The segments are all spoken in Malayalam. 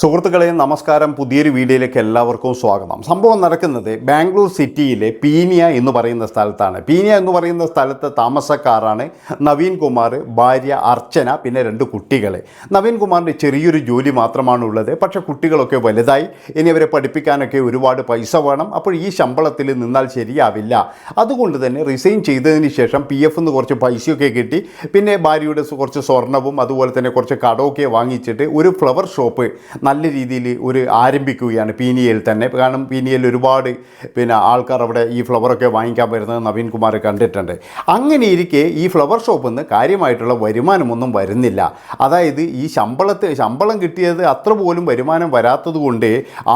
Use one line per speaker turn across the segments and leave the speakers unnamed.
സുഹൃത്തുക്കളെ നമസ്കാരം. പുതിയൊരു വീഡിയോയിലേക്ക് എല്ലാവർക്കും സ്വാഗതം. സംഭവം നടക്കുന്നത് ബാംഗ്ലൂർ സിറ്റിയിലെ പീനിയ എന്ന് പറയുന്ന സ്ഥലത്താണ്. പീനിയ എന്ന് പറയുന്ന സ്ഥലത്ത് താമസക്കാരാണ് നവീൻ കുമാർ ഭാര്യ അർച്ചന പിന്നെ രണ്ട് കുട്ടികൾ നവീൻ കുമാറിന്റെ ചെറിയൊരു ജോലി മാത്രമാണ് ഉള്ളത് പക്ഷേ കുട്ടികളൊക്കെ വലുതായി. ഇനി അവരെ പഠിപ്പിക്കാനൊക്കെ ഒരുപാട് പൈസ വേണം. അപ്പോൾ ഈ ശമ്പളത്തിൽ നിന്നാൽ ശരിയാവില്ല. അതുകൊണ്ട് തന്നെ റിസൈൻ ചെയ്തതിന് ശേഷം പി എഫ് കുറച്ച് പൈസയൊക്കെ കിട്ടി. പിന്നെ ഭാര്യയുടെ കുറച്ച് സ്വർണവും അതുപോലെ തന്നെ കുറച്ച് കടമൊക്കെ വാങ്ങിച്ചിട്ട് ഒരു ഫ്ലവർ ഷോപ്പ് നല്ല രീതിയിൽ ഒരു ആരംഭിക്കുകയാണ് പീനിയയിൽ തന്നെ. കാരണം പീനിയയിൽ ഒരുപാട് പിന്നെ ആൾക്കാർ അവിടെ ഈ ഫ്ലവറൊക്കെ വാങ്ങിക്കാൻ വരുന്നത് നവീൻ കുമാർ കണ്ടിട്ടുണ്ട്. അങ്ങനെ ഇരിക്കെ ഈ ഫ്ലവർ ഷോപ്പിൽ നിന്ന് കാര്യമായിട്ടുള്ള വരുമാനമൊന്നും വരുന്നില്ല. അതായത് ഈ ശമ്പളത്തെ ശമ്പളം കിട്ടിയത് അത്ര പോലും വരുമാനം വരാത്തത് കൊണ്ട്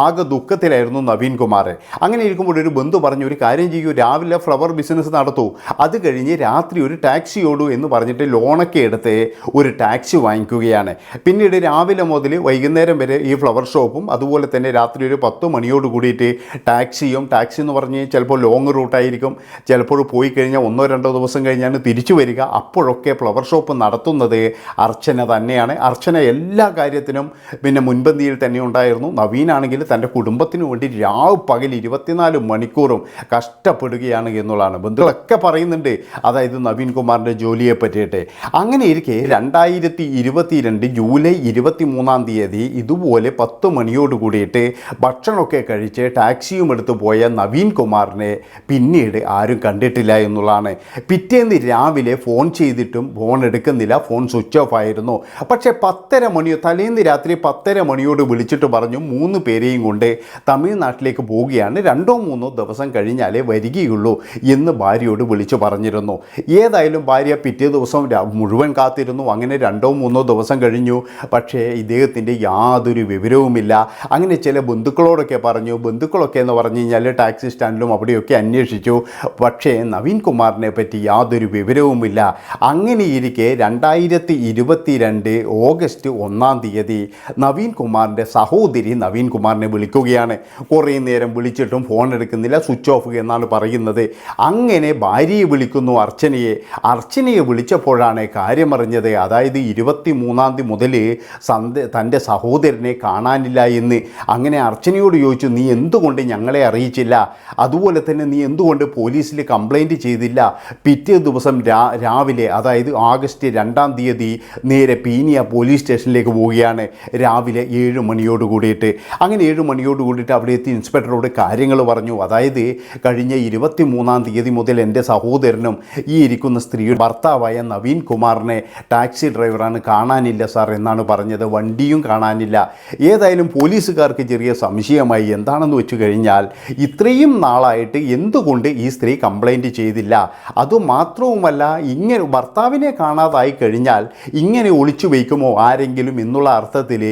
ആകെ ദുഃഖത്തിലായിരുന്നു നവീൻ കുമാർ. അങ്ങനെ ഇരിക്കുമ്പോൾ ഒരു ബന്ധു പറഞ്ഞു ഒരു കാര്യം ചെയ്യൂ രാവിലെ ഫ്ലവർ ബിസിനസ് നടത്തൂ. അത് കഴിഞ്ഞ് രാത്രി ഒരു ടാക്സി ഓടൂ എന്ന് പറഞ്ഞിട്ട് ലോണൊക്കെ എടുത്ത് ഒരു ടാക്സി വാങ്ങിക്കുകയാണ്. പിന്നീട് രാവിലെ മുതൽ വൈകുന്നേരം വരെ ഈ ഫ്ലവർ ഷോപ്പും അതുപോലെ തന്നെ രാത്രി ഒരു പത്ത് മണിയോട് കൂടിയിട്ട് ടാക്സിയും ടാക്സി എന്ന് പറഞ്ഞ് ചിലപ്പോൾ ലോങ് റൂട്ടായിരിക്കും ചിലപ്പോൾ പോയി കഴിഞ്ഞാൽ ഒന്നോ രണ്ടോ ദിവസം കഴിഞ്ഞാണ് തിരിച്ചു വരിക. അപ്പോഴൊക്കെ ഫ്ലവർ ഷോപ്പ് നടത്തുന്നത് അർച്ചന തന്നെയാണ്. അർച്ചന എല്ലാ കാര്യത്തിനും പിന്നെ മുൻപന്തിയിൽ തന്നെ ഉണ്ടായിരുന്നു. നവീനാണെങ്കിൽ തന്റെ കുടുംബത്തിന് വേണ്ടി രാവ് പകൽ ഇരുപത്തിനാല് മണിക്കൂറും കഷ്ടപ്പെടുകയാണ് എന്നുള്ളതാണ്. ബന്ധുക്കളൊക്കെ പറയുന്നുണ്ട് അതായത് നവീൻ കുമാറിന്റെ ജോലിയെ പറ്റിയിട്ട്. അങ്ങനെ ഇരിക്കെ രണ്ടായിരത്തി ഇരുപത്തിരണ്ട് ജൂലൈ ഇരുപത്തി മൂന്നാം തീയതി ഇതുപോലെ പത്ത് മണിയോട് കൂടിയിട്ട് ഭക്ഷണമൊക്കെ കഴിച്ച് ടാക്സിയും എടുത്ത് പോയ നവീൻ കുമാറിനെ പിന്നീട് ആരും കണ്ടിട്ടില്ല എന്നുള്ളതാണ്. പിറ്റേന്ന് രാവിലെ ഫോൺ ചെയ്തിട്ടും ഫോൺ എടുക്കുന്നില്ല ഫോൺ സ്വിച്ച് ഓഫ് ആയിരുന്നു. പക്ഷേ പത്തര മണിയോ തലേന്ന് രാത്രി പത്തര മണിയോട് വിളിച്ചിട്ട് പറഞ്ഞു മൂന്ന് പേരെയും കൊണ്ട് തമിഴ്നാട്ടിലേക്ക് പോവുകയാണ്. രണ്ടോ മൂന്നോ ദിവസം കഴിഞ്ഞാലേ വരികയുള്ളൂ എന്ന് ഭാര്യയോട് വിളിച്ചു പറഞ്ഞിരുന്നു. ഏതായാലും ഭാര്യ പിറ്റേ ദിവസം മുഴുവൻ കാത്തിരുന്നു. അങ്ങനെ രണ്ടോ മൂന്നോ ദിവസം കഴിഞ്ഞു. പക്ഷേ ഇദ്ദേഹത്തിന്റെ യാതൊരു വിവരവുമില്ല. അങ്ങനെ ചില ബന്ധുക്കളോടൊക്കെ പറഞ്ഞു ബന്ധുക്കളൊക്കെ എന്ന് പറഞ്ഞു കഴിഞ്ഞാൽ ടാക്സി സ്റ്റാൻഡിലും അവിടെയൊക്കെ അന്വേഷിച്ചു. പക്ഷേ നവീൻ കുമാറിനെ പറ്റി യാതൊരു വിവരവുമില്ല. അങ്ങനെ ഇരിക്കെ രണ്ടായിരത്തി ഇരുപത്തിരണ്ട് ഓഗസ്റ്റ് ഒന്നാം തീയതി നവീൻ കുമാറിന്റെ സഹോദരി നവീൻ കുമാറിനെ വിളിക്കുകയാണ്. കുറേ നേരം വിളിച്ചിട്ടും ഫോൺ എടുക്കുന്നില്ല സ്വിച്ച് ഓഫ് എന്നാണ് പറയുന്നത്. അങ്ങനെ ഭാര്യയെ വിളിക്കുന്നു അർച്ചനയെ. അർച്ചനയെ വിളിച്ചപ്പോഴാണ് കാര്യമറിഞ്ഞത് അതായത് ഇരുപത്തി മൂന്നാം തീയതി മുതൽ സന്ധ്യ തന്റെ സഹോദരനെ കാണാനില്ല എന്ന് അങ്ങനെ അർച്ചനയോട് ചോദിച്ചു നീ എന്തുകൊണ്ട് ഞങ്ങളെ അറിയിച്ചില്ല? അതുപോലെ തന്നെ നീ എന്തുകൊണ്ട് പോലീസിൽ കംപ്ലൈന്റ് ചെയ്തില്ല? പിറ്റേ ദിവസം രാവിലെ അതായത് ആഗസ്റ്റ് രണ്ടാം തീയതി നേരെ പീനിയ പോലീസ് സ്റ്റേഷനിലേക്ക് പോവുകയാണ്. രാവിലെ ഏഴ് മണിയോട് കൂടിയിട്ട്. അങ്ങനെ ഏഴ് മണിയോട് കൂടിയിട്ട് അവിടെ എത്തി ഇൻസ്പെക്ടറോട് കാര്യങ്ങൾ പറഞ്ഞു. അതായത് കഴിഞ്ഞ ഇരുപത്തി മൂന്നാം തീയതി മുതൽ എന്റെ സഹോദരനും ഈ ഇരിക്കുന്ന സ്ത്രീയുടെ ഭർത്താവായ നവീൻ കുമാറിനെ ടാക്സി ഡ്രൈവറാണ് കാണാനില്ല സാർ എന്നാണ് പറഞ്ഞത്. വണ്ടിയും കാണാനില്ല. ഏതായാലും പോലീസുകാർക്ക് ചെറിയ സംശയമായി എന്താണെന്ന് വെച്ചു കഴിഞ്ഞാൽ ഇത്രയും നാളായിട്ട് എന്തുകൊണ്ട് ഈ സ്ത്രീ കംപ്ലൈന്റ് ചെയ്തില്ല? അതുമാത്രവുമല്ല ഇങ്ങനെ ഭർത്താവിനെ കാണാതായി കഴിഞ്ഞാൽ ഇങ്ങനെ ഒളിച്ചു വയ്ക്കുമോ ആരെങ്കിലും എന്നുള്ള അർത്ഥത്തിൽ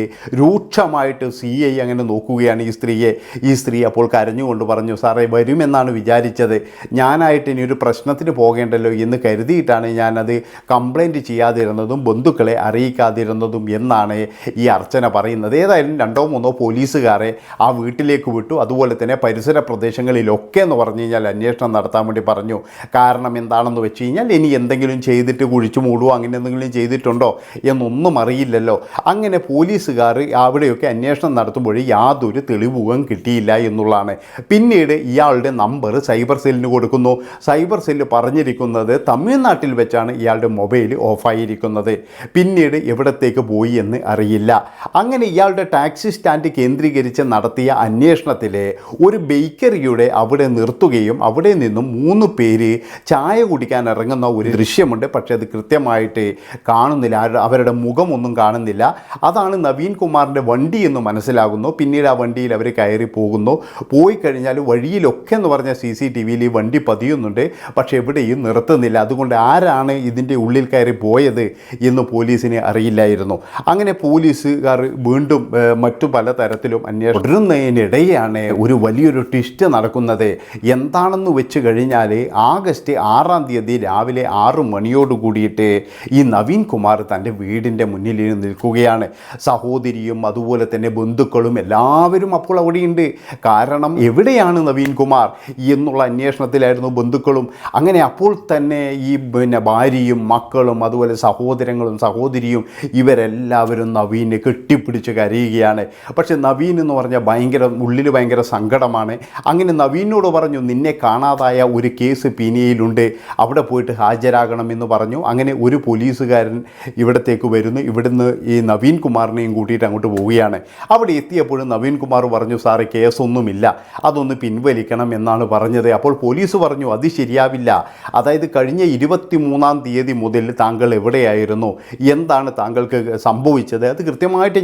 രൂക്ഷമായിട്ട് സി ഐ അങ്ങനെ നോക്കുകയാണ് ഈ സ്ത്രീയെ. ഈ സ്ത്രീ അപ്പോൾ കരഞ്ഞുകൊണ്ട് പറഞ്ഞു സാറേ വരുമെന്നാണ് വിചാരിച്ചത്. ഞാനായിട്ട് ഇനി ഒരു പ്രശ്നത്തിന് പോകേണ്ടല്ലോ എന്ന് കരുതിയിട്ടാണ് ഞാനത് കംപ്ലൈന്റ് ചെയ്യാതിരുന്നതും ബന്ധുക്കളെ അറിയിക്കാതിരുന്നതും എന്നാണ് ഈ അർച്ചന പറയുന്നത്. ഏതായാലും രണ്ടോ മൂന്നോ പോലീസുകാരെ ആ വീട്ടിലേക്ക് വിട്ടു. അതുപോലെ തന്നെ പരിസര പ്രദേശങ്ങളിലൊക്കെ എന്ന് പറഞ്ഞു കഴിഞ്ഞാൽ അന്വേഷണം നടത്താൻ വേണ്ടി പറഞ്ഞു. കാരണം എന്താണെന്ന് വെച്ച് കഴിഞ്ഞാൽ ഇനി എന്തെങ്കിലും ചെയ്തിട്ട് കുഴിച്ചു മൂടുവോ അങ്ങനെ എന്തെങ്കിലും ചെയ്തിട്ടുണ്ടോ എന്നൊന്നും അറിയില്ലല്ലോ. അങ്ങനെ പോലീസുകാർ അവിടെയൊക്കെ അന്വേഷണം നടത്തുമ്പോൾ യാതൊരു തെളിവുകം കിട്ടിയില്ല എന്നുള്ളതാണ്. പിന്നീട് ഇയാളുടെ നമ്പർ സൈബർ സെല്ലിന് കൊടുക്കുന്നു. സൈബർ സെല്ല് പറഞ്ഞിരിക്കുന്നത് തമിഴ്നാട്ടിൽ വെച്ചാണ് ഇയാളുടെ മൊബൈൽ ഓഫായിരിക്കുന്നത്. പിന്നീട് എവിടത്തേക്ക് പോയി എന്ന് അറിയില്ല. അങ്ങനെ ഇയാളുടെ ടാക്സി സ്റ്റാൻഡ് കേന്ദ്രീകരിച്ച് നടത്തിയ അന്വേഷണത്തിൽ ഒരു ബേക്കറിയുടെ അവിടെ നിർത്തുകയും അവിടെ നിന്നും മൂന്ന് പേര് ചായ കുടിക്കാൻ ഇറങ്ങുന്ന ഒരു ദൃശ്യമുണ്ട്. പക്ഷേ അത് കൃത്യമായിട്ട് കാണുന്നില്ല. അവരുടെ മുഖമൊന്നും കാണുന്നില്ല. അതാണ് നവീൻ കുമാറിന്റെ വണ്ടി എന്ന് മനസ്സിലാകുന്നു. പിന്നീട് ആ വണ്ടിയിൽ അവർ കയറി പോകുന്നു. പോയി കഴിഞ്ഞാൽ വഴിയിലൊക്കെ എന്ന് പറഞ്ഞ സി സി ടി വിയിൽ ഈ വണ്ടി പതിയുന്നുണ്ട്. പക്ഷേ എവിടെയും നിർത്തുന്നില്ല. അതുകൊണ്ട് ആരാണ് ഇതിന്റെ ഉള്ളിൽ കയറി പോയത് എന്ന് പോലീസിന് അറിയില്ലായിരുന്നു. അങ്ങനെ പോലീസുകാർ വീണ്ടും ഏഹ്, മറ്റു പല തരത്തിലും അന്വേഷണം തുടരുന്നതിനിടെയാണ് ഒരു വലിയൊരു ട്വിസ്റ്റ് നടക്കുന്നത്. എന്താണെന്ന് വെച്ച് കഴിഞ്ഞാൽ ആഗസ്റ്റ് ആറാം തീയതി രാവിലെ ആറ് മണിയോട് കൂടിയിട്ട് ഈ നവീൻ കുമാർ തന്റെ വീടിന്റെ മുന്നിൽ നിൽക്കുകയാണ്. സഹോദരിയും അതുപോലെ തന്നെ ബന്ധുക്കളും എല്ലാവരും അപ്പോൾ അവിടെയുണ്ട്. കാരണം എവിടെയാണ് നവീൻ കുമാർ എന്നുള്ള അന്വേഷണത്തിലായിരുന്നു ബന്ധുക്കളും. അങ്ങനെ അപ്പോൾ തന്നെ ഈ പിന്നെ ഭാര്യയും മക്കളും അതുപോലെ സഹോദരങ്ങളും സഹോദരിയും ഇവരെല്ലാവരും നവീനെ കെട്ടിപ്പിടിച്ച് കരയുകയാണ്. പക്ഷെ നവീൻ എന്ന് പറഞ്ഞാൽ ഭയങ്കര ഉള്ളിൽ ഭയങ്കര സങ്കടമാണ്. അങ്ങനെ നവീനോട് പറഞ്ഞു നിന്നെ കാണാതായ ഒരു കേസ് പീനിയയിലുണ്ട് അവിടെ പോയിട്ട് ഹാജരാകണമെന്ന് പറഞ്ഞു. അങ്ങനെ ഒരു പോലീസുകാരൻ ഇവിടത്തേക്ക് വരുന്നു. ഇവിടുന്ന് ഈ നവീൻ കുമാറിനെയും കൂട്ടിയിട്ട് അങ്ങോട്ട് പോവുകയാണ്. അവിടെ എത്തിയപ്പോഴും നവീൻ കുമാർ പറഞ്ഞു സാറ് കേസൊന്നുമില്ല. അതൊന്ന് പിൻവലിക്കണം എന്നാണ് പറഞ്ഞത്. അപ്പോൾ പോലീസ് പറഞ്ഞു അത് ശരിയാവില്ല. അതായത് കഴിഞ്ഞ ഇരുപത്തി മൂന്നാം തീയതി മുതൽ താങ്കൾ എവിടെയായിരുന്നു? എന്താണ് താങ്കൾക്ക് സംഭവിച്ചത്? അത് കൃത്യമായിട്ട്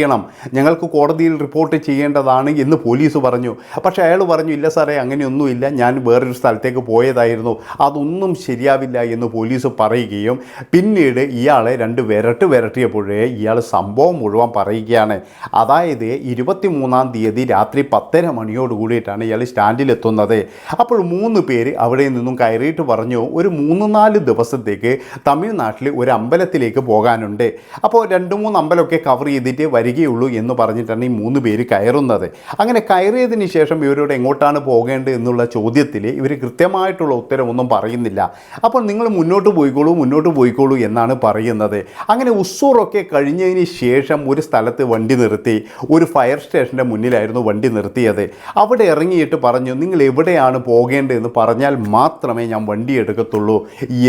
ഞങ്ങൾക്കറിയണം ഞങ്ങൾക്ക് കോടതിയിൽ റിപ്പോർട്ട് ചെയ്യേണ്ടതാണ് എന്ന് പോലീസ് പറഞ്ഞു. പക്ഷേ അയാൾ പറഞ്ഞു ഇല്ല സാറേ അങ്ങനെയൊന്നുമില്ല. ഞാൻ വേറൊരു സ്ഥലത്തേക്ക് പോയതായിരുന്നു. അതൊന്നും ശരിയാവില്ല എന്ന് പോലീസ് പറയുകയും പിന്നീട് ഇയാളെ രണ്ട് വിരട്ട് വിരട്ടിയപ്പോഴേ ഇയാൾ സംഭവം മുഴുവൻ പറയുകയാണ്. അതായത് ഇരുപത്തി മൂന്നാം തീയതി രാത്രി പത്തര മണിയോട് കൂടിയിട്ടാണ് ഇയാൾ സ്റ്റാൻഡിലെത്തുന്നത്. അപ്പോൾ മൂന്ന് പേര് അവിടെ നിന്നും കയറിയിട്ട് പറഞ്ഞു ഒരു മൂന്ന് നാല് ദിവസത്തേക്ക് തമിഴ്നാട്ടിൽ ഒരു അമ്പലത്തിലേക്ക് പോകാനുണ്ട്. അപ്പോൾ രണ്ട് മൂന്ന് അമ്പലമൊക്കെ കവർ ചെയ്തിട്ട് വരികയുള്ളൂ എന്ന് പറഞ്ഞിട്ടാണ് ഈ മൂന്ന് പേര് കയറുന്നത്. അങ്ങനെ കയറിയതിന് ശേഷം ഇവരോട് എങ്ങോട്ടാണ് പോകേണ്ടത് എന്നുള്ള ചോദ്യത്തിൽ ഇവർ കൃത്യമായിട്ടുള്ള ഉത്തരവൊന്നും പറയുന്നില്ല. അപ്പോൾ നിങ്ങൾ മുന്നോട്ട് പോയിക്കോളൂ മുന്നോട്ട് പോയിക്കോളൂ എന്നാണ് പറയുന്നത്. അങ്ങനെ ഉസ്സൂറൊക്കെ കഴിഞ്ഞതിന് ശേഷം ഒരു സ്ഥലത്ത് വണ്ടി നിർത്തി ഒരു ഫയർ സ്റ്റേഷന്റെ മുന്നിലായിരുന്നു വണ്ടി നിർത്തിയത്. അവിടെ ഇറങ്ങിയിട്ട് പറഞ്ഞു നിങ്ങൾ എവിടെയാണ് പോകേണ്ടതെന്ന് പറഞ്ഞാൽ മാത്രമേ ഞാൻ വണ്ടി എടുക്കത്തുള്ളൂ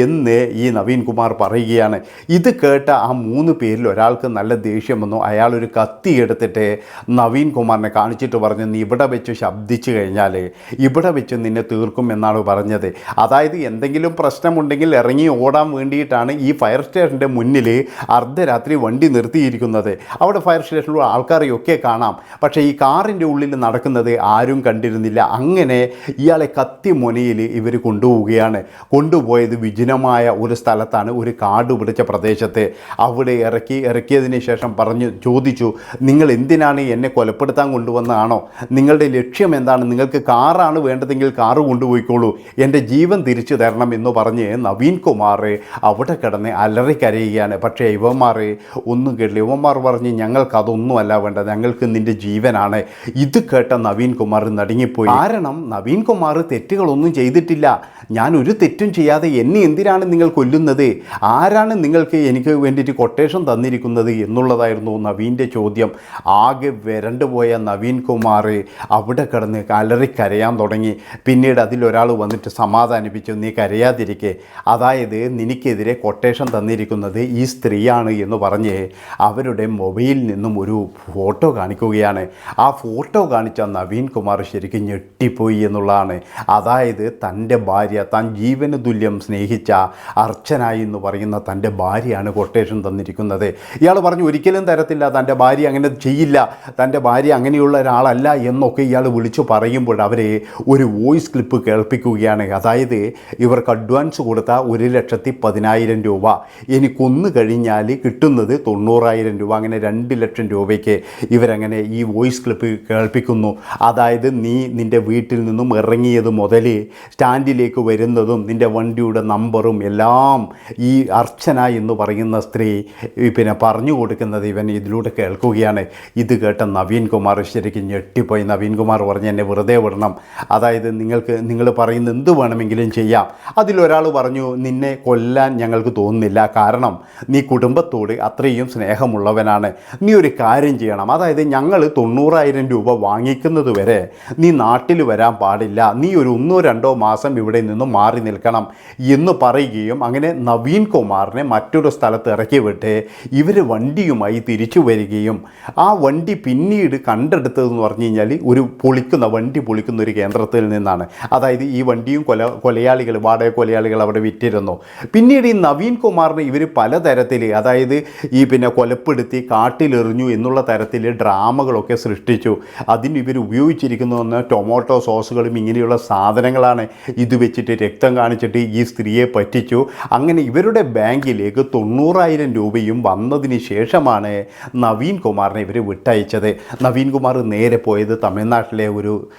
എന്ന് ഈ നവീൻ കുമാർ പറയുകയാണ്. ഇത് കേട്ട ആ മൂന്ന് പേരിൽ ഒരാൾക്ക് നല്ല ദേഷ്യം വന്നു. അയാൾ കത്തി എടുത്തിട്ട് നവീൻ കുമാറിനെ കാണിച്ചിട്ട് പറഞ്ഞു നീ ഇവിടെ വെച്ച് ശബ്ദിച്ചു കഴിഞ്ഞാൽ ഇവിടെ വെച്ച് നിന്നെ തീർക്കും എന്നാണ് പറഞ്ഞത്. അതായത് എന്തെങ്കിലും പ്രശ്നമുണ്ടെങ്കിൽ ഇറങ്ങി ഓടാൻ വേണ്ടിയിട്ടാണ് ഈ ഫയർ സ്റ്റേഷന്റെ മുന്നിൽ അർദ്ധരാത്രി വണ്ടി നിർത്തിയിരിക്കുന്നത്. അവിടെ ഫയർ സ്റ്റേഷനിലുള്ള ആൾക്കാരെയൊക്കെ കാണാം. പക്ഷേ ഈ കാറിന്റെ ഉള്ളിൽ നടക്കുന്നത് ആരും കണ്ടിരുന്നില്ല. അങ്ങനെ ഇയാളെ കത്തി മുനയിൽ ഇവർ കൊണ്ടുപോവുകയാണ്. കൊണ്ടുപോയത് വിജനമായ ഒരു സ്ഥലത്താണ് ഒരു കാട് പിടിച്ച പ്രദേശത്ത്. അവിടെ ഇറക്കി ഇറക്കിയതിന് ശേഷം പറഞ്ഞു ചോദിച്ചു നിങ്ങൾ എന്തിനാണ് എന്നെ കൊലപ്പെടുത്താൻ കൊണ്ടുവന്നതാണോ? നിങ്ങളുടെ ലക്ഷ്യം എന്താണ്? നിങ്ങൾക്ക് കാറാണ് വേണ്ടതെങ്കിൽ കാറ് കൊണ്ടുപോയിക്കോളൂ. എന്റെ ജീവൻ തിരിച്ചു തരണം എന്ന് പറഞ്ഞ് നവീൻ കുമാർ അവിടെ കിടന്ന് അലറിക്കരയുകയാണ്. പക്ഷേ ഇവന്മാർ ഒന്നും കേട്ടില്ല. ഇവന്മാർ പറഞ്ഞ് ഞങ്ങൾക്ക് അതൊന്നുമല്ല വേണ്ടത്. ഞങ്ങൾക്ക് നിന്റെ ജീവനാണ്. ഇത് കേട്ട നവീൻ കുമാർ നടുങ്ങിപ്പോയി. കാരണം നവീൻ കുമാർ തെറ്റുകളൊന്നും ചെയ്തിട്ടില്ല. ഞാൻ ഒരു തെറ്റും ചെയ്യാതെ എന്നെ എന്തിനാണ് നിങ്ങൾ കൊല്ലുന്നത്? ആരാണ് നിങ്ങൾക്ക് എനിക്ക് വേണ്ടിയിട്ട് കൊട്ടേഷൻ തന്നിരിക്കുന്നത്? എന്നുള്ളതായിരുന്നു നവീന്റെ ചോദ്യം. ആകെ വരണ്ടു പോയ നവീൻ കുമാർ അവിടെ കിടന്ന് അലറി കരയാൻ തുടങ്ങി. പിന്നീട് അതിലൊരാൾ വന്നിട്ട് സമാധാനിപ്പിച്ചു നീ കരയാതിരിക്കെ. അതായത് നിനക്കെതിരെ കൊട്ടേഷൻ തന്നിരിക്കുന്നത് ഈ സ്ത്രീയാണ് എന്ന് പറഞ്ഞ് അവരുടെ മൊബൈലിൽ നിന്നും ഒരു ഫോട്ടോ കാണിക്കുകയാണ്. ആ ഫോട്ടോ കാണിച്ച നവീൻ കുമാർ ശരിക്കും ഞെട്ടിപ്പോയി എന്നുള്ളതാണ്. അതായത് തന്റെ ഭാര്യ താൻ ജീവന തുല്യം സ്നേഹിച്ച അർച്ചന എന്ന് പറയുന്ന തന്റെ ഭാര്യയാണ് കൊട്ടേഷൻ തന്നിരിക്കുന്നത്. ഇയാൾ പറഞ്ഞു ഒരിക്കലും തരത്തില്ല തന്റെ ഭാര്യ അങ്ങനെ ചെയ്യില്ല തന്റെ ഭാര്യ അങ്ങനെയുള്ള ഒരാളല്ല എന്നൊക്കെ ഇയാൾ വിളിച്ചു പറയുമ്പോൾ അവരെ ഒരു വോയിസ് ക്ലിപ്പ് കേൾപ്പിക്കുകയാണ്. അതായത് ഇവർക്ക് അഡ്വാൻസ് കൊടുത്ത ഒരു ലക്ഷത്തി പതിനായിരം രൂപ. ഇനി കൊന്നു കഴിഞ്ഞാൽ കിട്ടുന്നത് തൊണ്ണൂറായിരം രൂപ അങ്ങനെ രണ്ട് ലക്ഷം രൂപയ്ക്ക് ഇവരങ്ങനെ ഈ വോയിസ് ക്ലിപ്പ് കേൾപ്പിക്കുന്നു. അതായത് നീ നിന്റെ വീട്ടിൽ നിന്നും ഇറങ്ങിയത് മുതൽ സ്റ്റാൻഡിലേക്ക് വരുന്നതും നിന്റെ വണ്ടിയുടെ നമ്പറും എല്ലാം ഈ അർച്ചന എന്ന് പറയുന്ന സ്ത്രീ പിന്നെ പറഞ്ഞു കൊടുക്കുന്നത് ഇവൻ ഇതിലൂടെ കേൾക്കുകയാണ്. ഇത് കേട്ട നവീൻകുമാർ ശരിക്കും ഞെട്ടിപ്പോയി. നവീൻ കുമാർ പറഞ്ഞ് എന്നെ വെറുതെ വിടണം. അതായത് നിങ്ങൾക്ക് നിങ്ങൾ പറയുന്ന എന്ത് വേണമെങ്കിലും ചെയ്യാം. അതിലൊരാൾ പറഞ്ഞു നിന്നെ കൊല്ലാൻ ഞങ്ങൾക്ക് തോന്നുന്നില്ല. കാരണം നീ കുടുംബത്തോട് അത്രയും സ്നേഹമുള്ളവനാണ്. നീ ഒരു കാര്യം ചെയ്യണം. അതായത് ഞങ്ങൾ തൊണ്ണൂറായിരം രൂപ വാങ്ങിക്കുന്നത് വരെ നീ നാട്ടിൽ വരാൻ പാടില്ല. നീ ഒരു ഒന്നോ രണ്ടോ മാസം ഇവിടെ നിന്നും മാറി നിൽക്കണം. എന്ന് പറയുകയും അങ്ങനെ നവീൻ കുമാറിനെ മറ്റൊരു സ്ഥലത്ത് ഇറക്കി വിട്ട് ഇവർ വണ്ടിയുമായി തിരിച്ചു വരികയും ആ വണ്ടി പിന്നീട് കണ്ടെടുത്തതെന്ന് പറഞ്ഞു കഴിഞ്ഞാൽ ഒരു പൊളിക്കുന്ന വണ്ടി പൊളിക്കുന്ന ഒരു കേന്ദ്രത്തിൽ നിന്നാണ്. അതായത് ഈ വണ്ടിയും കൊല കൊലയാളികൾ വാടക കൊലയാളികൾ അവിടെ വിറ്റിരുന്നു. പിന്നീട് ഈ നവീൻ കുമാറിന് ഇവർ പലതരത്തിൽ അതായത് ഈ പിന്നെ കൊലപ്പെടുത്തി കാട്ടിലെറിഞ്ഞു എന്നുള്ള തരത്തിൽ ഡ്രാമകളൊക്കെ സൃഷ്ടിച്ചു. അതിന് ഇവർ ഉപയോഗിച്ചിരിക്കുന്ന ടൊമാറ്റോ സോസുകളും ഇങ്ങനെയുള്ള സാധനങ്ങളാണ് ഇത് വെച്ചിട്ട് രക്തം കാണിച്ചിട്ട് ഈ സ്ത്രീയെ പറ്റിച്ചു. അങ്ങനെ ഇവരുടെ ബാങ്കിലേക്ക് തൊണ്ണൂറായിരം രൂപയും വന്നതിന് ശേഷമാണ് നവീൻ കുമാറിനെ ഇവർ വിട്ടയച്ചത്. നവീൻ കുമാർ നേരെ പോയത് തമിഴ്നാട്ടിലെ ഒരു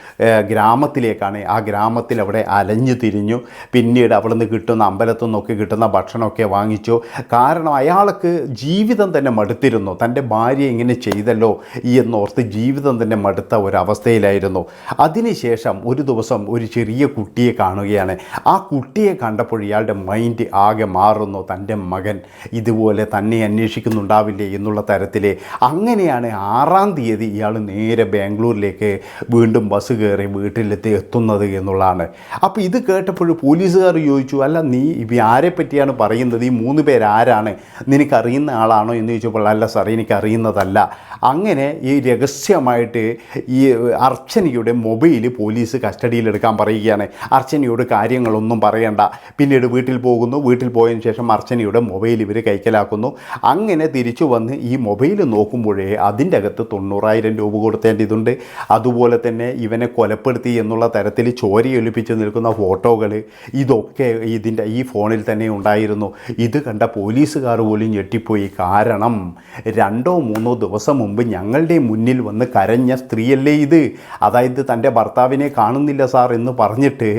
ഗ്രാമത്തിലേക്കാണ്. ആ ഗ്രാമത്തിൽ അവിടെ അലഞ്ഞു തിരിഞ്ഞു. പിന്നീട് അവിടെ നിന്ന് കിട്ടുന്ന അമ്പലത്തു നിന്നൊക്കെ കിട്ടുന്ന ഭക്ഷണമൊക്കെ വാങ്ങിച്ചു. കാരണം അയാൾക്ക് ജീവിതം തന്നെ മടുത്തിരുന്നു. തന്റെ ഭാര്യ ഇങ്ങനെ ചെയ്തല്ലോ ഈ എന്നോർത്ത് ജീവിതം തന്നെ മടുത്ത ഒരവസ്ഥയിലായിരുന്നു. അതിനുശേഷം ഒരു ദിവസം ഒരു ചെറിയ കുട്ടിയെ കാണുകയാണ്. ആ കുട്ടിയെ കണ്ടപ്പോൾ ഇയാളുടെ മൈൻഡ് ആകെ മാറുന്നു. തന്റെ മകൻ ഇതുപോലെ തന്നെ അന്വേഷിക്കുന്നുണ്ടാവില്ലേ എന്നുള്ള തരത്തിൽ അങ്ങനെയാണ് ആറാം തീയതി ഇയാൾ നേരെ ബാംഗ്ലൂരിലേക്ക് വീണ്ടും ബസ് കയറി വീട്ടിലെത്തി എത്തുന്നത് എന്നുള്ളതാണ്. അപ്പോൾ ഇത് കേട്ടപ്പോൾ പോലീസുകാർ ചോദിച്ചു അല്ല നീ ഇപ്പം ആരെ പറ്റിയാണ് പറയുന്നത്? ഈ മൂന്ന് പേരാരാണ് നിനക്കറിയുന്ന ആളാണോ? എന്ന് ചോദിച്ചപ്പോൾ അല്ല സാർ എനിക്കറിയുന്നതല്ല. അങ്ങനെ ഈ രഹസ്യമായിട്ട് ഈ അർച്ചനയുടെ മൊബൈൽ പോലീസ് കസ്റ്റഡിയിലെടുക്കാൻ പറയുകയാണ്. അർച്ചനയോട് കാര്യങ്ങളൊന്നും പറയണ്ട. പിന്നീട് വീട്ടിൽ പോകുന്നു. വീട്ടിൽ പോയതിന് ശേഷം അർച്ചനയുടെ മൊബൈൽ ഇവർ കൈക്കലാക്കുന്നു. അങ്ങനെ തിരിച്ചു വന്ന് ഈ മൊബൈൽ നോക്കുമ്പോഴേ അതിന്റെ അകത്ത് തൊണ്ണൂറായിരം രൂപ കൊടുത്തേണ്ടതുണ്ട്. അതുപോലെ തന്നെ ഇവനെ കൊലപ്പെടുത്തി എന്നുള്ള തരത്തിൽ ചോരയൊലിപ്പിച്ച് നിൽക്കുന്ന ഫോട്ടോകൾ ഇതൊക്കെ ഇതിന്റെ ഈ ഫോണിൽ തന്നെ ഉണ്ടായിരുന്നു. ഇത് കണ്ട പോലീസുകാർ പോലും ഞെട്ടിപ്പോയി. കാരണം രണ്ടോ മൂന്നോ ദിവസം മുമ്പ് ഞങ്ങളുടെ മുന്നിൽ വന്ന് കരഞ്ഞ സ്ത്രീയല്ലേ ഇത്? അതായത് തന്റെ ഭർത്താവിനെ കാണുന്നില്ല സാർ എന്ന് പറഞ്ഞിട്ട്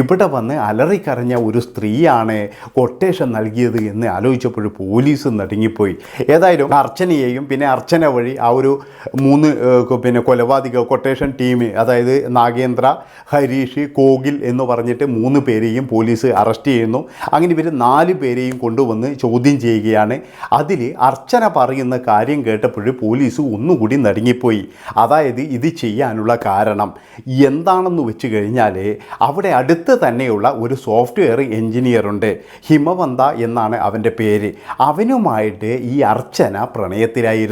ഇവിടെ വന്ന് അലറിക്കരഞ്ഞ ഒരു സ്ത്രീയാണ് കൊട്ടേഷൻ നൽകിയത് എന്ന് ആലോചിച്ചപ്പോൾ പോലീസ് നടുങ്ങിപ്പോയി. ഏതായാലും അർച്ചനയെയും പിന്നെ അർച്ചന വഴി ആ ഒരു മൂന്ന് പിന്നെ കൊലപാതക കൊട്ടേഷൻ ടീം അതായത് നാഗേന്ദ്ര ഹരീഷ് കോഗിൽ എന്ന് പറഞ്ഞിട്ട് മൂന്ന് പേരെയും പോലീസ് അറസ്റ്റ് ചെയ്യുന്നു. അങ്ങനെ ഇവർ നാല് പേരെയും കൊണ്ടുവന്ന് ചോദ്യം ചെയ്യുകയാണ്. അതിൽ അർച്ചന പറയുന്ന കാര്യം കേട്ടപ്പോൾ പോലീസ് ഒന്നുകൂടി നടുങ്ങിപ്പോയി. അതായത് ഇത് ചെയ്യാനുള്ള കാരണം എന്താണെന്ന് വെച്ച് കഴിഞ്ഞാൽ അവിടെ അടുത്ത് തന്നെയുള്ള ഒരു സോഫ്റ്റ്വെയർ എഞ്ചിനീയർ ഉണ്ട്. ഹിമവന്ത എന്നാണ് അവന്റെ പേര്. അവനുമായിട്ട് ഈ അർച്ചന പ്രണയത്തിലായിരുന്നു.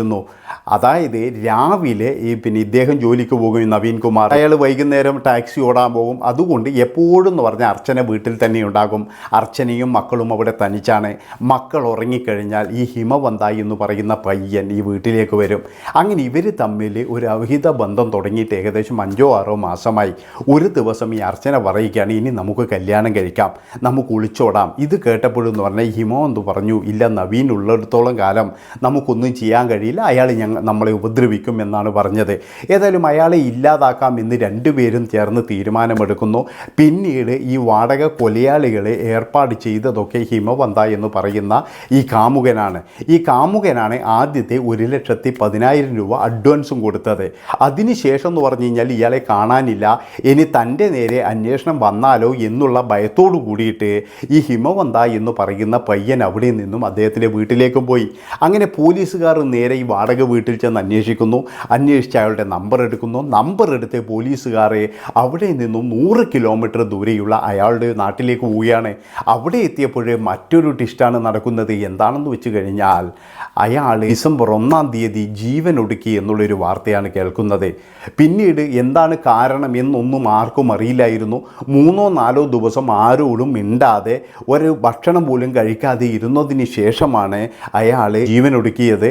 അതായത് രാവിലെ ഈ പിന്നെ ഇദ്ദേഹം ജോലിക്ക് പോകും നവീൻ കുമാർ. അയാൾ വൈകുന്നേരം ടാക്സി ഓടാൻ പോകും. അതുകൊണ്ട് എപ്പോഴും എന്ന് പറഞ്ഞാൽ അർച്ചന വീട്ടിൽ തന്നെ ഉണ്ടാകും. അർച്ചനയും മക്കളും അവിടെ തനിച്ചാണ്. മക്കൾ ഉറങ്ങിക്കഴിഞ്ഞാൽ ഈ ഹിമവന്തായി എന്ന് പറയുന്ന പയ്യൻ ഈ വീട്ടിലേക്ക് വരും. അങ്ങനെ ഇവർ തമ്മിൽ ഒരു അവിഹിത ബന്ധം തുടങ്ങിയിട്ട് ഏകദേശം അഞ്ചോ ആറോ മാസമായി. ഒരു ദിവസം ഈ അർച്ചന പറയുകയാണ് ഇനി നമുക്ക് കല്യാണം കഴിക്കാം. നമുക്ക് ഒളിച്ചോടാം. ഇത് കേട്ടപ്പോഴെന്ന് പറഞ്ഞാൽ ഈ ഹിമവന്ത് പറഞ്ഞു ഇല്ല നവീൻ ഉള്ളിടത്തോളം കാലം നമുക്കൊന്നും ചെയ്യാൻ കഴിയില്ല. അയാൾ ഞങ്ങൾ നമ്മളെ ഉപദ്രവിക്കും എന്നാണ് പറഞ്ഞത്. ഏതായാലും അയാളെ ഇല്ലാതാക്കാം എന്ന് രണ്ടുപേരും ചേർന്ന് തീരുമാനമെടുക്കുന്നു. പിന്നീട് ഈ വാടക കൊലയാളികളെ ഏർപ്പാട് ചെയ്തതൊക്കെ ഹിമവന്ത എന്ന് പറയുന്ന ഈ കാമുകനാണ്. ഈ കാമുകനാണ് ആദ്യത്തെ ഒരു ലക്ഷത്തി പതിനായിരം രൂപ അഡ്വാൻസും കൊടുത്തത്. അതിനുശേഷം എന്ന് പറഞ്ഞു കഴിഞ്ഞാൽ ഇയാളെ കാണാനില്ല. ഇനി തന്റെ നേരെ അന്വേഷണം വന്നാലോ എന്നുള്ള ഭയത്തോടു കൂടിയിട്ട് ഈ ഹിമവന്ത എന്ന് പറയുന്ന പയ്യൻ അവിടെ നിന്നും അദ്ദേഹത്തിന്റെ വീട്ടിലേക്കും പോയി. അങ്ങനെ പോലീസുകാർ നേരെ ഈ വാടക വീട്ടിൽ ചെന്ന് അന്വേഷിക്കുന്നു അന്വേഷിച്ച് അയാളുടെ നമ്പർ എടുക്കുന്നു. നമ്പർ എടുത്ത് പോലീസുകാരെ അവിടെ നിന്നും നൂറ് കിലോമീറ്റർ ദൂരെയുള്ള അയാളുടെ നാട്ടിലേക്ക് പോവുകയാണ്. അവിടെ എത്തിയപ്പോഴേ മറ്റൊരു ടിസ്റ്റാണ് നടക്കുന്നത്. എന്താണെന്ന് വെച്ച് കഴിഞ്ഞാൽ അയാൾ ഡിസംബർ ഒന്നാം തീയതി ജീവൻ ഒടുക്കി എന്നുള്ളൊരു വാർത്തയാണ് കേൾക്കുന്നത്. പിന്നീട് എന്താണ് കാരണം എന്നൊന്നും ആർക്കും അറിയില്ലായിരുന്നു. മൂന്നോ നാലോ ദിവസം ആരോടും മിണ്ടാതെ ഒരു ഭക്ഷണം പോലും കഴിക്കാതെ ഇരുന്നതിന് ശേഷമാണ് അയാൾ ജീവൻ ഒടുക്കിയത്.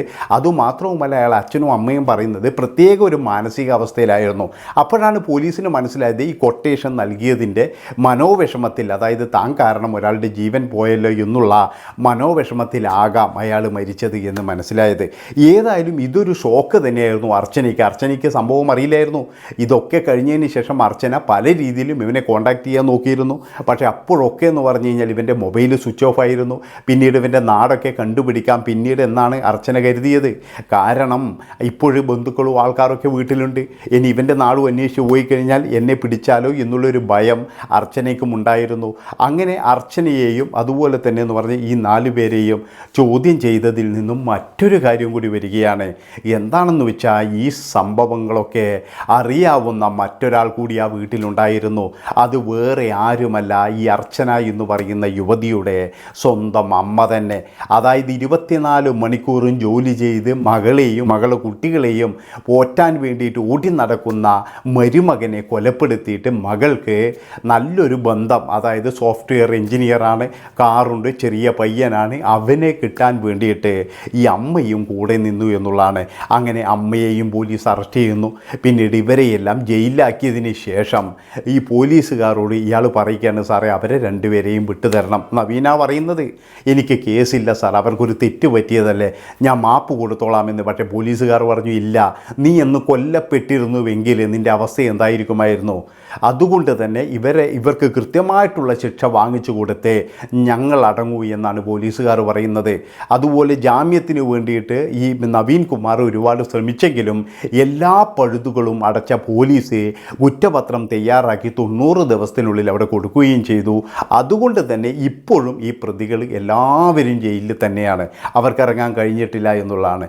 അതുമാത്രവുമല്ല അയാൾ അച്ഛനും അമ്മയും പറയുന്നത് പ്രത്യേക ഒരു മാനസികാവസ്ഥയിലായിരുന്നു. അപ്പോഴാണ് പോലീസിന് മനസ്സിലായത് ഈ കൊട്ടേഷൻ നൽകിയതിന്റെ മനോവിഷമത്തിൽ അതായത് താൻ കാരണം ഒരാളുടെ ജീവൻ പോയല്ലോ എന്നുള്ള മനോവിഷമത്തിലാകാം അയാൾ മരിച്ചത് എന്ന് മനസ്സിലായത്. ഏതായാലും ഇതൊരു ഷോക്ക് തന്നെയായിരുന്നു അർച്ചനയ്ക്ക്. അർച്ചനയ്ക്ക് സംഭവം അറിയില്ലായിരുന്നു. ഇതൊക്കെ കഴിഞ്ഞതിന് ശേഷം അർച്ചന പല രീതിയിലും ഇവനെ കോൺടാക്ട് ചെയ്യാൻ നോക്കിയിരുന്നു. പക്ഷേ അപ്പോഴൊക്കെ എന്ന് പറഞ്ഞു കഴിഞ്ഞാൽ ഇവന്റെ മൊബൈൽ സ്വിച്ച് ഓഫ് ആയിരുന്നു. പിന്നീട് ഇവന്റെ നാടൊക്കെ കണ്ടുപിടിക്കാം. പിന്നീട് എന്നാണ് അർച്ചന കരുതിയത്? കാരണം ഇപ്പോഴും ബന്ധുക്കളും ആൾക്കാരൊക്കെ വീട്ടിലുണ്ട്. ഇനി ഇവന്റെ നാളും അന്വേഷിച്ച് പോയി കഴിഞ്ഞാൽ എന്നെ പിടിച്ചാലോ എന്നുള്ളൊരു ഭയം അർച്ചനയ്ക്കും ഉണ്ടായിരുന്നു. അങ്ങനെ അർച്ചനയെയും അതുപോലെ തന്നെ എന്ന് പറഞ്ഞ് ഈ നാല് പേരെയും ചോദ്യം ചെയ്തതിൽ നിന്നും മറ്റൊരു കാര്യം കൂടി വരികയാണ്. എന്താണെന്ന് വെച്ചാൽ ഈ സംഭവങ്ങളൊക്കെ അറിയാവുന്ന മറ്റൊരാൾ കൂടി ആ വീട്ടിലുണ്ടായിരുന്നു. അത് വേറെ ആരുമല്ല ഈ അർച്ചന എന്ന് പറയുന്ന യുവതിയുടെ സ്വന്തം അമ്മ തന്നെ. അതായത് ഇരുപത്തിനാല് മണിക്കൂറും ജോലി ചെയ്ത് മകളെയും മകളെ കുട്ടികളെയും പോറ്റാൻ വേണ്ടിയിട്ട് ഓടി നടക്കുന്ന മരുമകനെ കൊലപ്പെടുത്തിയിട്ട് മകൾക്ക് നല്ലൊരു ബന്ധം അതായത് സോഫ്റ്റ്വെയർ എഞ്ചിനീയറാണ് കാറുണ്ട് ചെറിയ പയ്യനാണ് അവനെ കിട്ടാൻ വേണ്ടിയിട്ട് ഈ അമ്മയും കൂടെ നിന്നു എന്നുള്ളതാണ്. അങ്ങനെ അമ്മയെയും പോലീസ് അറസ്റ്റ് ചെയ്യുന്നു. പിന്നീട് ഇവരെയെല്ലാം ജയിലിലാക്കിയതിന് ശേഷം ഈ പോലീസുകാരോട് ഇയാൾ പറയുകയാണ് സാറേ അവരെ രണ്ടുപേരെയും വിട്ടുതരണം. നവീന പറയുന്നത് എനിക്ക് കേസില്ല സാർ അവർക്കൊരു തെറ്റ് പറ്റിയതല്ലേ ഞാൻ മാപ്പ് കൊടുത്തോളാമെന്ന് പക്ഷേ പോലീസുകാർ പറഞ്ഞു ഇല്ല നീ എന്ന് കൊല്ലപ്പെട്ടിരുന്നുവെങ്കിൽ നിന്റെ അവസ്ഥ എന്തായിരിക്കുമായിരുന്നു? അതുകൊണ്ട് തന്നെ ഇവരെ ഇവർക്ക് കൃത്യമായിട്ടുള്ള ശിക്ഷ വാങ്ങിച്ചു കൊടുത്തേ ഞങ്ങൾ അടങ്ങൂ എന്നാണ് പോലീസുകാർ പറയുന്നത്. അതുപോലെ ജാമ്യത്തിന് വേണ്ടിയിട്ട് ഈ നവീൻ കുമാർ ഒരുപാട് ശ്രമിച്ചെങ്കിലും എല്ലാ പഴുതുകളും അടച്ച പോലീസ് കുറ്റപത്രം തയ്യാറാക്കി തൊണ്ണൂറ് ദിവസത്തിനുള്ളിൽ അവിടെ കൊടുക്കുകയും ചെയ്തു. അതുകൊണ്ട് തന്നെ ഇപ്പോഴും ഈ പ്രതികൾ എല്ലാവരും ജയിലിൽ തന്നെയാണ്. അവർക്കിറങ്ങാൻ കഴിഞ്ഞിട്ടില്ല എന്നുള്ളതാണ്.